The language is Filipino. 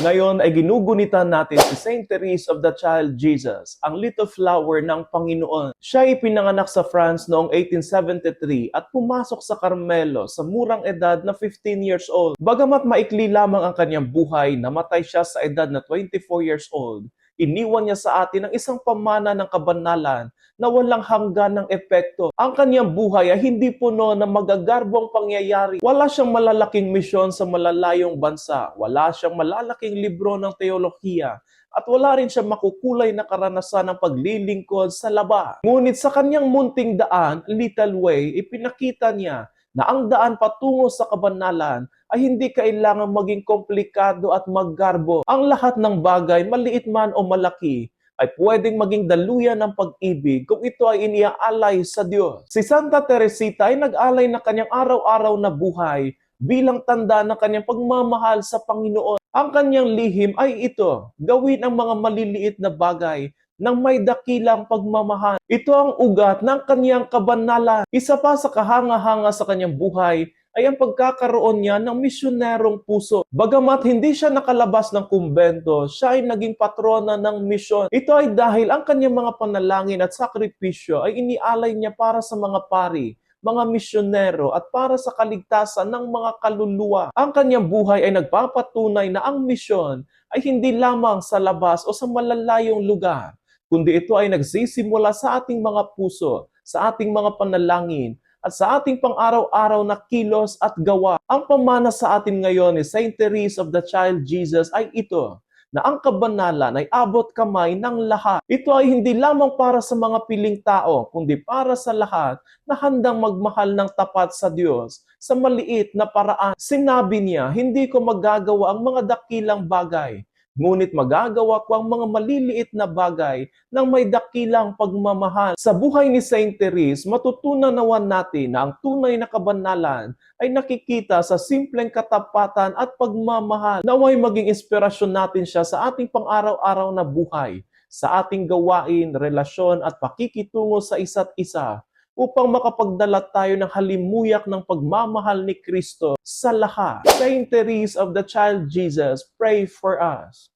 Ngayon ay ginugunitan natin si Saint Therese of the Child Jesus, ang little flower ng Panginoon. Siya ay pinanganak sa France noong 1873 at pumasok sa Carmelo sa murang edad na 15 years old. Bagamat maikli lamang ang kanyang buhay, namatay siya sa edad na 24 years old. Iniwan niya sa atin ang isang pamana ng kabanalan na walang hanggan ng epekto. Ang kanyang buhay ay hindi puno ng magagarbong pangyayari. Wala siyang malalaking misyon sa malalayong bansa. Wala siyang malalaking libro ng teolohiya. At wala rin siyang makukulay na karanasan ng paglilingkod sa laba. Ngunit sa kanyang munting daan, little way, ipinakita niya na ang daan patungo sa kabanalan ay hindi kailangan maging komplikado at maggarbo. Ang lahat ng bagay, maliit man o malaki, ay pwedeng maging daluyan ng pag-ibig kung ito ay iniaalay sa Diyos. Si Santa Teresita ay nag-alay na kanyang araw-araw na buhay bilang tanda ng kanyang pagmamahal sa Panginoon. Ang kanyang lihim ay ito, gawin ang mga maliliit na bagay ng may dakilang pagmamahal. Ito ang ugat ng kanyang kabanalan. Isa pa sa kahanga-hanga sa kanyang buhay ay ang pagkakaroon niya ng misyonerong puso. Bagamat hindi siya nakalabas ng kumbento, siya ay naging patrona ng misyon. Ito ay dahil ang kanyang mga panalangin at sakripisyo ay inialay niya para sa mga pari, mga misyonero at para sa kaligtasan ng mga kaluluwa. Ang kanyang buhay ay nagpapatunay na ang misyon ay hindi lamang sa labas o sa malalayong lugar, kundi ito ay nagsisimula sa ating mga puso, sa ating mga panalangin, at sa ating pang-araw-araw na kilos at gawa. Ang pamana sa atin ngayon ni Saint Therese of the Child Jesus ay ito, na ang kabanalan ay abot kamay ng lahat. Ito ay hindi lamang para sa mga piling tao, kundi para sa lahat na handang magmahal ng tapat sa Diyos sa maliit na paraan. Sinabi niya, hindi ko magagawa ang mga dakilang bagay, ngunit magagawa ko ang mga maliliit na bagay ng may dakilang pagmamahal. Sa buhay ni Saint Therese, matutunan nawan natin na ang tunay na kabanalan ay nakikita sa simpleng katapatan at pagmamahal. Naway maging inspirasyon natin siya sa ating pang-araw-araw na buhay, sa ating gawain, relasyon at pakikitungo sa isa't isa upang makapagdala tayo ng halimuyak ng pagmamahal ni Kristo sa lahat. Saint Therese of the Child Jesus, pray for us.